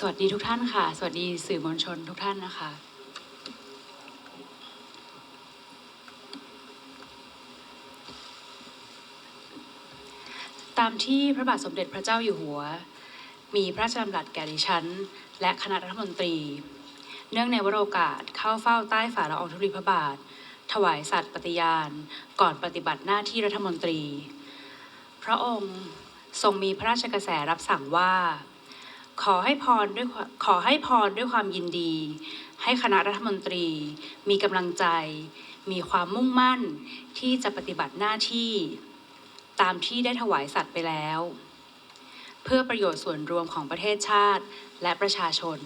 สวัสดีทุกท่านค่ะ สวัสดีสื่อมวลชนทุกท่านนะคะ ตามที่พระบาทสมเด็จพระเจ้าอยู่หัว มีพระราชดำรัสแก่ดิฉัน และคณะรัฐมนตรี เนื่องในวโรกาสเข้าเฝ้าใต้ฝ่าละอองธุลีพระบาท ถวายสัตย์ปฏิญาณ ก่อนปฏิบัติหน้าที่รัฐมนตรี พระองค์ทรงมีพระราชกระแสรับสั่งว่า ขอให้พรด้วยขอให้พรด้วยความยินดี ให้คณะรัฐมนตรี มีกำลังใจ มีความมุ่งมั่นที่จะปฏิบัติหน้าที่ ตามที่ได้ถวายสัตว์ไปแล้ว เพื่อประโยชน์ส่วนรวมของประเทศชาติและประชาชน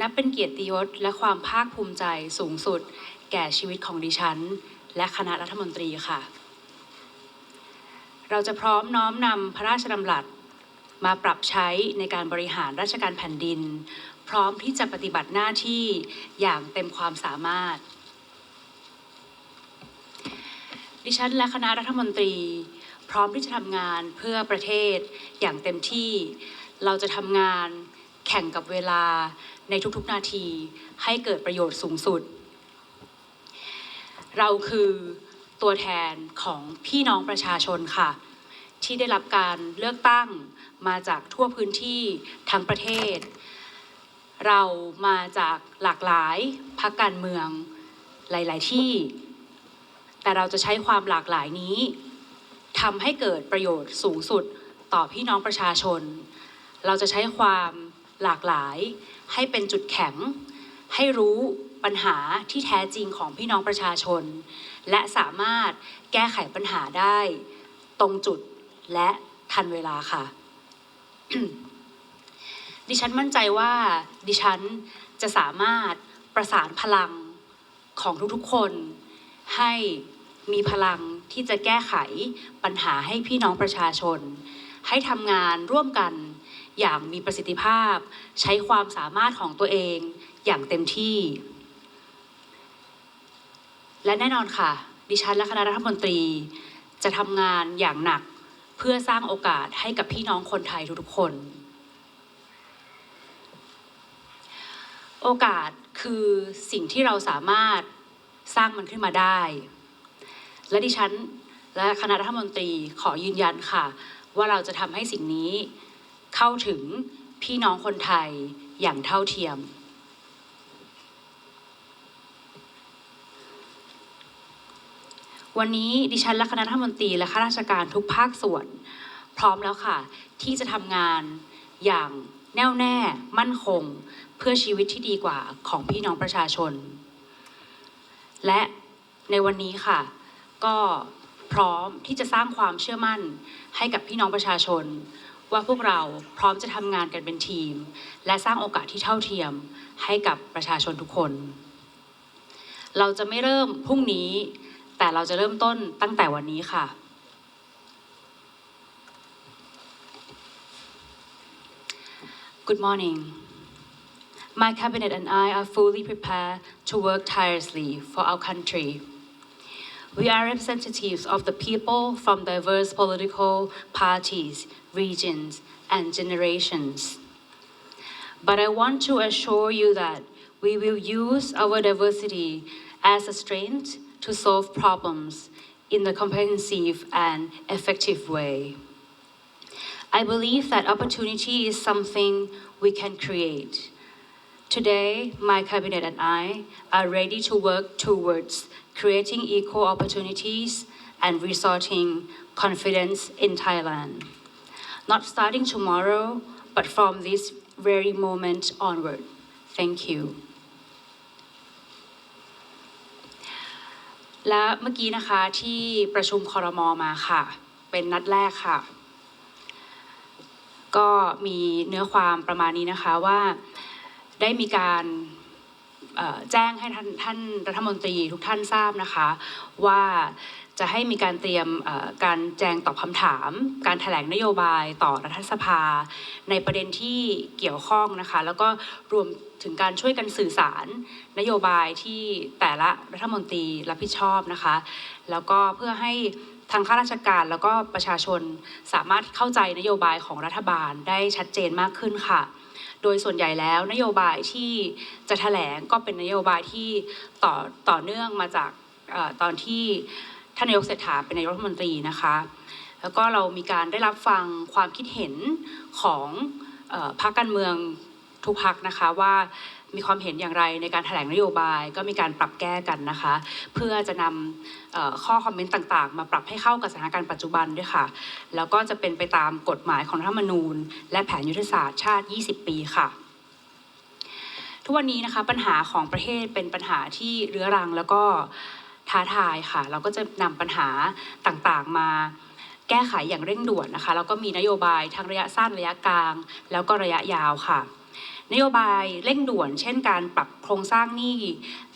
นับเป็นเกียรติยศและความภาคภูมิใจสูงสุด แก่ชีวิตของดิฉัน และคณะรัฐมนตรีค่ะ เราจะพร้อมน้อมนำพระราชดำรัส มาปรับใช้ในการบริหารราชการแผ่นดิน พร้อมที่จะปฏิบัติหน้าที่อย่างเต็มความสามารถ ดิฉันและคณะรัฐมนตรี พร้อมที่จะทำงานเพื่อประเทศอย่างเต็มที่ เราจะทำงานแข่งกับเวลาในทุกๆนาทีให้เกิดประโยชน์สูงสุด เราคือตัวแทนของพี่น้องประชาชนค่ะ ที่ได้รับการเลือกตั้งมาจากทั่วพื้นที่ทั้งประเทศ เรามาจากหลากหลายพรรคการเมืองหลาย ๆ ที่ แต่เราจะใช้ความหลากหลายนี้ทำให้เกิดประโยชน์สูงสุดต่อพี่น้องประชาชน เราจะใช้ความหลากหลายให้เป็นจุดแข็ง ให้รู้ปัญหาที่แท้จริงของพี่น้องประชาชน และสามารถแก้ไขปัญหาได้ตรงจุด และทันเวลาค่ะ ดิฉันมั่นใจว่า ดิฉันจะสามารถประสานพลังของทุกๆคน ให้มีพลังที่จะแก้ไขปัญหาให้พี่น้องประชาชน ให้ทำงานร่วมกันอย่างมีประสิทธิภาพ ใช้ความสามารถของตัวเองอย่างเต็มที่ และแน่นอนค่ะ ดิฉันและคณะรัฐมนตรี จะทำงานอย่างหนัก พื่อสร้างโอกาสให้กับพี่น้องคนไทยทุกๆคน โอกาสคือสิ่งที่เราสามารถสร้างมันขึ้นมาได้ และดิฉันและคณะรัฐมนตรีขอยืนยันค่ะ ว่าเราจะทำให้สิ่งนี้เข้าถึงพี่น้องคนไทยอย่างเท่าเทียม วันนี้ดิฉันและคณะรัฐมนตรีและข้าราชการทุกภาคส่วน พร้อมแล้วค่ะ ที่จะทำงานอย่างแน่วแน่ มั่นคง เพื่อชีวิตที่ดีกว่าของพี่น้องประชาชน และในวันนี้ค่ะ ก็พร้อมที่จะสร้างความเชื่อมั่นให้กับพี่น้องประชาชน ว่าพวกเราพร้อมจะทำงานกันเป็นทีม และสร้างโอกาสที่เท่าเทียมให้กับประชาชนทุกคน เราจะไม่เริ่มพรุ่งนี้ แต่เราจะเริ่มต้นตั้งแต่วันนี้ค่ะ Good morning. My cabinet and I are fully prepared to work tirelessly for our country. We are representatives of the people from diverse political parties, regions, and generations. But I want to assure you that we will use our diversity as a strength to solve problems in a comprehensive and effective way. I believe that opportunity is something we can create. Today, my cabinet and I are ready to work towards creating equal opportunities and restoring confidence in Thailand. Not starting tomorrow, but from this very moment onward. Thank you. และเมื่อกี้นะคะที่ประชุมคอรมอมาค่ะ เป็นนัดแรกค่ะ ก็มีเนื้อความประมาณนี้นะคะว่าได้มีการ แจ้งให้ท่านท่านรัฐมนตรีทุกท่านทราบนะคะ ว่าจะให้มีการเตรียมการแจงตอบคำถาม การแถลงนโยบายต่อรัฐสภา ในประเด็นที่เกี่ยวข้องนะคะ แล้วก็รวมถึงการช่วยกันสื่อสาร นโยบายที่แต่ละรัฐมนตรีรับผิดชอบนะคะ แล้วก็เพื่อให้ทางข้าราชการแล้วก็ประชาชนสามารถเข้าใจนโยบายของรัฐบาลได้ชัดเจนมากขึ้นค่ะ โดยส่วนใหญ่แล้วนโยบายที่จะแถลงก็เป็นนโยบายที่ต่อต่อเนื่องมาจากอตอนที่ท่านนายกเศรษฐาเป็นนายกรัฐมนตรีนะคะ แล้วก็เรามีการได้รับฟังความคิดเห็นของอพรรคการเมืองทุกพักนะคะว่า มีความเห็นอย่างไรในการแถลงนโยบาย ก็มีการปรับแก้กันนะคะ เพื่อจะนำข้อคอมเมนต์ต่างๆ มาปรับให้เข้ากับสถานการณ์ปัจจุบันด้วยค่ะ แล้วก็จะเป็นไปตามกฎหมายของรัฐธรรมนูญ และแผนยุทธศาสตร์ชาติ 20 ปีค่ะทุกวันนี้นะคะปัญหาของประเทศเป็นปัญหาที่เรื้อรังแล้วก็ท้าทายค่ะ เราก็จะนำปัญหาต่างๆมาแก้ไขอย่างเร่งด่วนนะคะแล้วก็มีนโยบายทั้งระยะสั้นระยะกลาง แล้วก็ระยะยาวค่ะ นโยบายเร่งด่วน เช่นการปรับโครงสร้างหนี้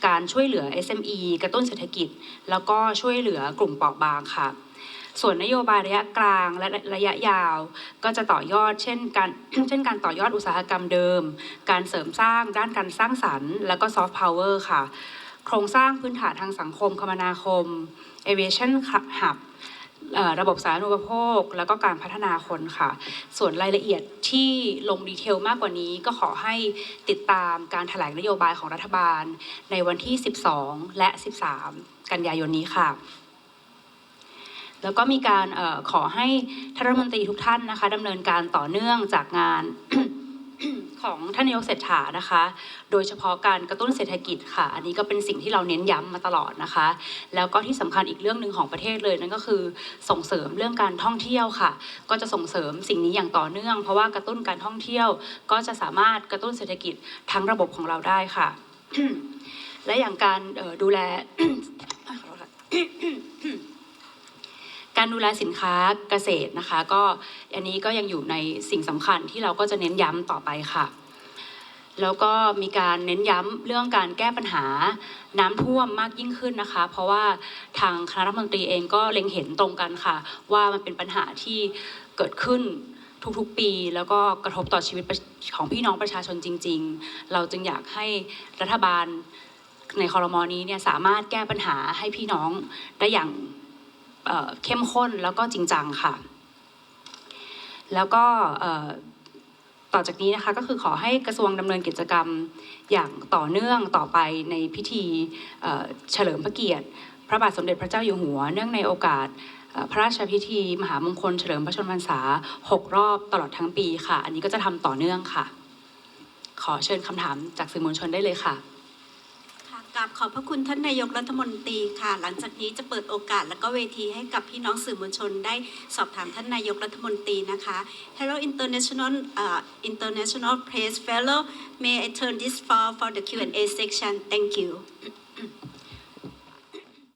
การช่วยเหลือ SME กระตุ้นเศรษฐกิจ แล้วก็ช่วยเหลือกลุ่มเปราะบางค่ะ ส่วนนโยบายระยะกลางและระยะยาว ก็จะต่อยอดเช่นการเช่นการต่อยอดอุตสาหกรรมเดิม การเสริมสร้างด้านการสร้างสรรค์ แล้วก็ซอฟต์พาวเวอร์ค่ะ โครงสร้างพื้นฐานทางสังคมคมนาคม aviation hub ระบบสาธารณูปโภค แล้วก็การพัฒนาคนค่ะ ส่วนรายละเอียดที่ลงดีเทลมากกว่านี้ก็ขอให้ติดตามการถแถลงนโยบายของรัฐบาล ในวันที่ 12 และ 13 กันยายนนี้ค่ะ แล้วก็มีการออขอให้ท่านรัฐมนตรีทุกท่านนะคะดำเนินการต่อเนื่องจากงาน ของท่านนายกเศรษฐานะคะ โดยเฉพาะการกระตุ้นเศรษฐกิจค่ะ อันนี้ก็เป็นสิ่งที่เราเน้นย้ำมาตลอดนะคะ แล้วก็ที่สำคัญอีกเรื่องหนึ่งของประเทศเลยนั่นก็คือส่งเสริมเรื่องการท่องเที่ยวค่ะ ก็จะส่งเสริมสิ่งนี้อย่างต่อเนื่อง เพราะว่ากระตุ้นการท่องเที่ยว ก็จะสามารถกระตุ้นเศรษฐกิจทั้งระบบของเราได้ค่ะ และอย่างการดูแล การดูแลสินค้าเกษตรนะคะ ก็อันนี้ก็ยังอยู่ในสิ่งสำคัญที่เราก็จะเน้นย้ำต่อไปค่ะ แล้วก็มีการเน้นย้ำเรื่องการแก้ปัญหาน้ำท่วมมากยิ่งขึ้นนะคะ เพราะว่าทางคณะรัฐมนตรีเองก็เล็งเห็นตรงกันค่ะ ว่ามันเป็นปัญหาที่เกิดขึ้นทุกๆ ปี แล้วก็กระทบต่อชีวิตของพี่น้องประชาชนจริง ๆ เราจึงอยากให้รัฐบาลในคอรมอนี้เนี่ยสามารถแก้ปัญหาให้พี่น้องได้อย่าง เข้มข้นแล้วก็จริงจังค่ะ แล้วก็ต่อจากนี้นะคะก็คือขอให้กระทรวงดำเนินกิจกรรมอย่างต่อเนื่องต่อไปในพิธีเฉลิมพระเกียรติ พระบาทสมเด็จพระเจ้าอยู่หัว เนื่องในโอกาสพระราชพิธี มหามงคลเฉลิมพระชนมพรรษา 6 รอบตลอดทั้งปีค่ะ อันนี้ก็จะทำต่อเนื่องค่ะ ขอเชิญคำถามจากสื่อมวลชนได้เลยค่ะ กราบขอบพระคุณท่านนายกรัฐมนตรีค่ะ หลังจากนี้จะเปิดโอกาสและก็เวทีให้กับพี่น้องสื่อมวลชนได้สอบถามท่านนายกรัฐมนตรีนะคะ Hello International uh, International Press Fellow May I turn this far for the Q&A section Thank you